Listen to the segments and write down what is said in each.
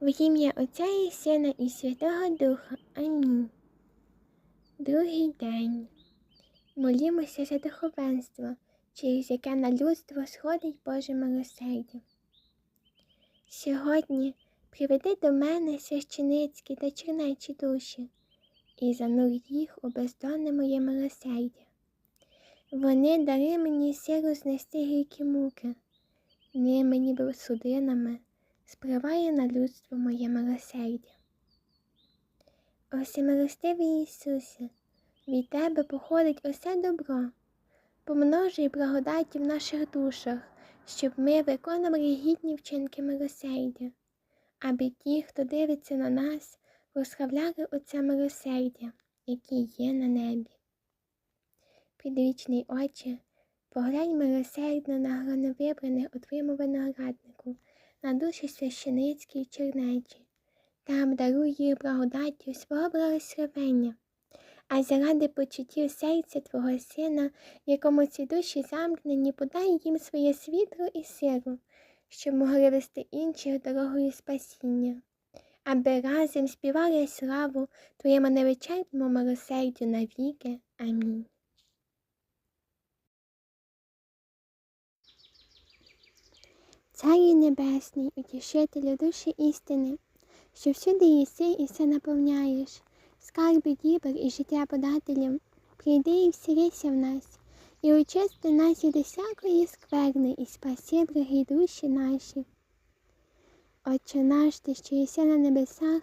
В ім'я Отця і Сина і Святого Духа. Амінь. Другий день. Молімося за духовенство, через яке на людство сходить Боже милосердя. Сьогодні приведи до мене священицькі та чернечі душі і занур їх у бездонне моє милосердя. Вони дари мені силу знести гіркі муки, ними ніби судинами спливає на людство моє милосердя. Осімилостивий Ісусе, від Тебе походить усе добро, помножуй благодаті в наших душах, щоб ми виконували гідні вчинки милосердя, аби ті, хто дивиться на нас, прославляли Отця милосердя, який є на небі. Підвічний Отче, поглянь милосердно на грановибраних у твоєму винограднику, на душі священицькі й чернечі, там даруй їх благодаттю свого благословення, а заради почуттів серця Твого Сина, якому ці душі замкнені, подай їм своє світло і силу, щоб могли вести інших дорогою спасіння, аби разом співали славу Твоєму невичерпному милосердю навіки. Амінь. Царю Небесний, утішителю душі істини, що всюди єси і все наповняєш, скарби дібр і життя подателям, прийди і всірися в нас, і очисти нас від усякої скверни, і спаси, дорогі душі наші. Отче наш, ти, що єси на небесах,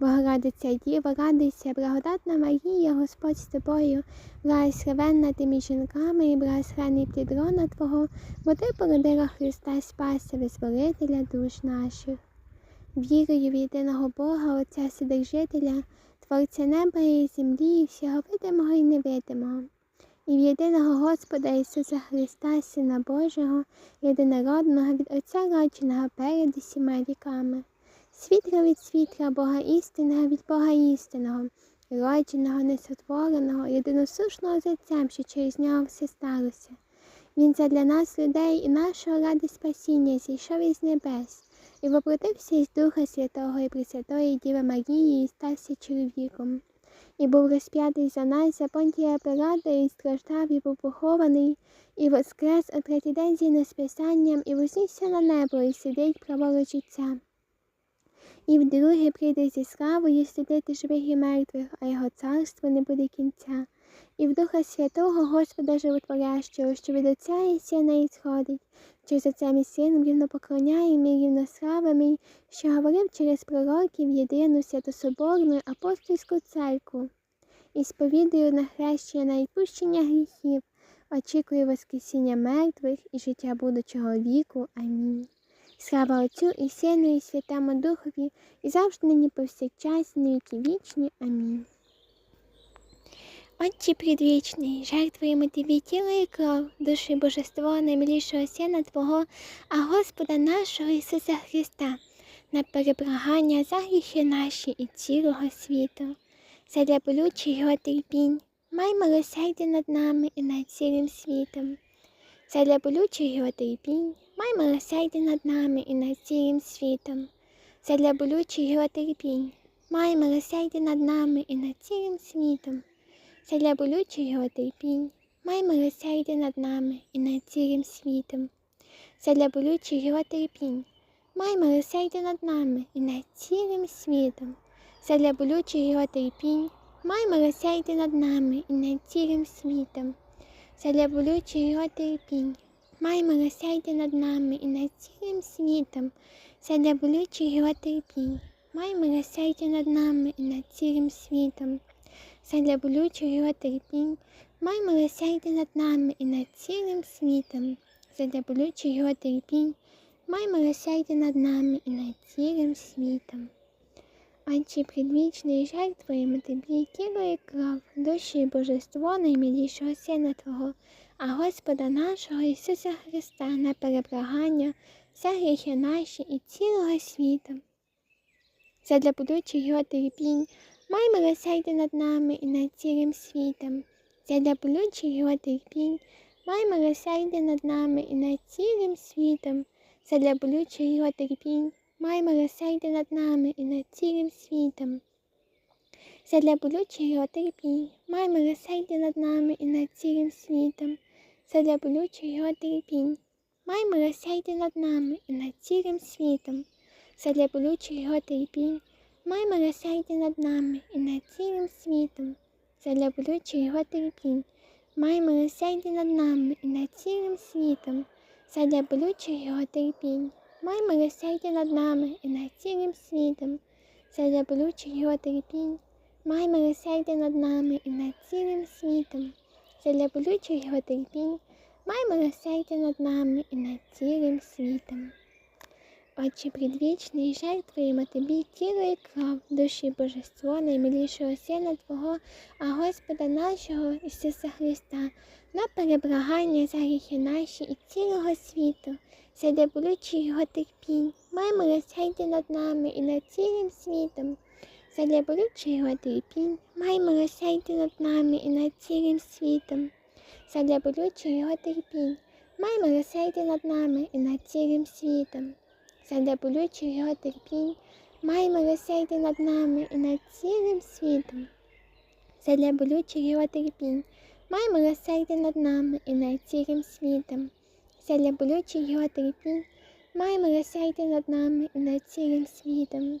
Богородиця Діва, радуйся, благодатна Марія, Господь з тобою, благословенна ти між жінками і благословений плідрона Твого, бо ти породила Христа Спаса, визволителя душ наших. Вірую в єдиного Бога, Отця Вседержителя, Творця неба і землі, і всього видимого і невидимого, і в єдиного Господа Ісуса Христа, Сина Божого, єдинородного від Отця родженого перед усіма віками, світла від світла, Бога істинного від Бога істинного, родженого, несотвореного, єдиносушного з що через нього все сталося. Він задля нас, людей і нашого ради спасіння, зійшов із небес і воплотився із Духа Святого і Пресвятої Діви Марії і стався чоловіком, і був розп'ятий за нас за понтія Пилата, і страждав, і був похований, і воскрес о третій день згідно з Писанням, і вознісся на небо, і сидить праворуч Отця. І вдруге прийде зі славою судити живих і мертвих, а його царство не буде кінця. І в Духа Святого Господа Животворящого, що від Отця і Сина і сходить, через Отцем і Сином рівно поклоняємо і рівно славами, що говорив через пророків єдину святособорну апостольську церкву. І сповідую на хрещення на відпущення гріхів, очікую Воскресіння мертвих і життя будучого віку. Амінь. Слава Отцю і Сину, і Святому Духові, і завжди нині повсякчас, і віки вічні. Амінь. Отче предвічний, жертвуємо тобі тіло і кров, душі божество наймилішого Сина Твого, а Господа нашого Ісуса Христа, на перебрагання за гріхи наші і цілого світу, задля болючих його терпінь, май милосердя над нами і над цілим світом. Задля болючих його терпінь, май милосердя над нами і над цілим світом. Задля болючих його терпінь, май милосердя над нами і над цілим світом. Задля болючих його терпінь, май милосердя над нами і над цілим світом. Задля болючих його терпінь, май милосердя над нами і над цілим світом. Задля болючих його терпінь, май милосердя над нами і над цілим світом. Задля болючих його терпінь, май милосердя над нами і над цілим світом. Задля болючих його терпінь, май милосердя над нами і над цілим світом. Задля болючих його терпінь, май милосердя над нами і над цілим світом, задля болючих його терпінь, май милосердя над нами і над цілим світом. Отче предвічний жертвуємо тобі тіло і кров, душі божество наймилішого Сина Твого, а Господа нашого Ісуса Христа на переблагання за гріхи наші і цілого світу. Задля будучих його терпінь, май милосердя над нами і над цілим світом. Задля болючих його терпінь, май милосердя над нами і над цілим світом. Задля болючих його терпінь, май милосердя над нами і над цілим світом. Задля болючих його терпінь, май милосердя над нами і над цілим світом. Задля болючих його терпінь, май милосердя над нами і над цілим світом. Задля болючих його терпінь, май милосердя над нами і над цілим світом. Задля болючих його терпінь, май милосердя над нами і над цілим світом. Задля болючих його терпінь, май милосердя над нами і над цілим світом. Задля болючих його терпінь, май над нами і над цілим світом. Задля болючих його терпінь, май милосердя над нами і над цілим світом. Отче предвічний, жертвуємо тобі тіло і кров, душі божество наймилішого Сина Твого, а Господа нашого Ісуса Христа, на переблагання за гріхи наші і цілого світу, задля болючих його терпінь, май милосердя над нами і над цілим світом. Задля болючих його терпінь, май милосердя над нами і над цілим світом. Задля болючих його терпінь, май милосердя над нами і над цілим світом. Задля болючих його терпінь, май милосердя над нами і над цілим світом. Задля болючих його терпінь, май милосердя над нами і над цілим світом. Задля болючих його терпінь, май милосердя над нами і над цілим світом.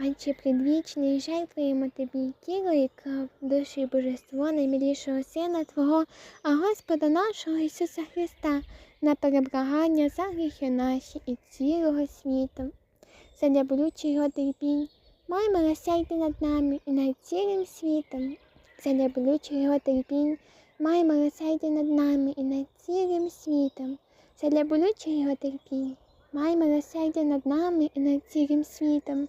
Отче предвічний, жертвуємо тобі тіло і кров, душу і божество наймилішого Сина Твого, а Господа нашого Ісуса Христа, на переблагання за гріхи наші і цілого світу. Задля болючих його терпінь, май милосердя над нами і над цілим світом. Задля болючих його терпінь, май милосердя над нами і над цілим світом. Задля болючих його терпінь, май милосердя над нами і над цілим світом.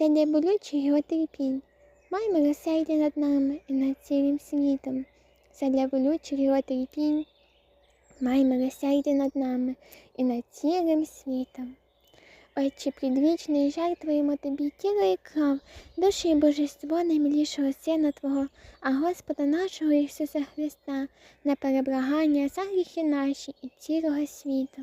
Болючих його терпінь, май милосердя над нами і над цілим світом. Задля болючих його терпінь, май милосердя над нами і над цілим світом. Отче предвічний, жертвуємо тобі тіло і кров, душі і божество наймилішого Сина Твого, а Господа нашого Ісуса Христа, на переблагання за гріхи наші і цілого світу.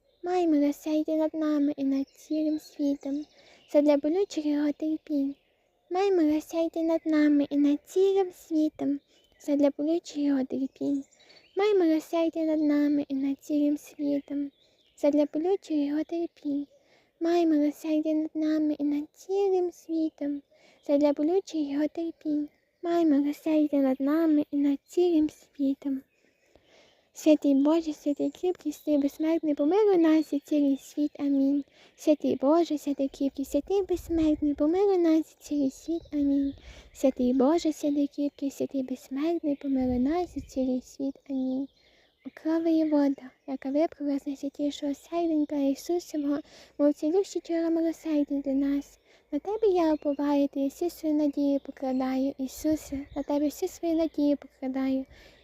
май милосердя над нами і над цілим світом. Задля болючих його терпінь, май милосердя над нами і над цілим світом. Задля болючих його терпінь, май милосердя над нами і над цілим світом. Задля болючих його терпінь, май милосердя над нами і над цілим світом. Задля болючих його терпінь, май милосердя над нами і над цілим світом. Святий Боже, святий кріпкий, святий безсмертний, помилуй нас і цілий світ. Амінь. Святий Боже, святий кріпкий, святий безсмертний, помилуй нас і цілий світ. Амінь. Святий Боже, святий кріпкий, святий безсмертний, помилуй нас і цілий світ. Амінь. Крови вода, яка випрала з найсвятішого серденька Ісусового, мов цілющі чора милосердя для нас. На тебе я уповаю, ти всі свої надії покладаю. Ісусе, на тебе всі свої надії покладаю.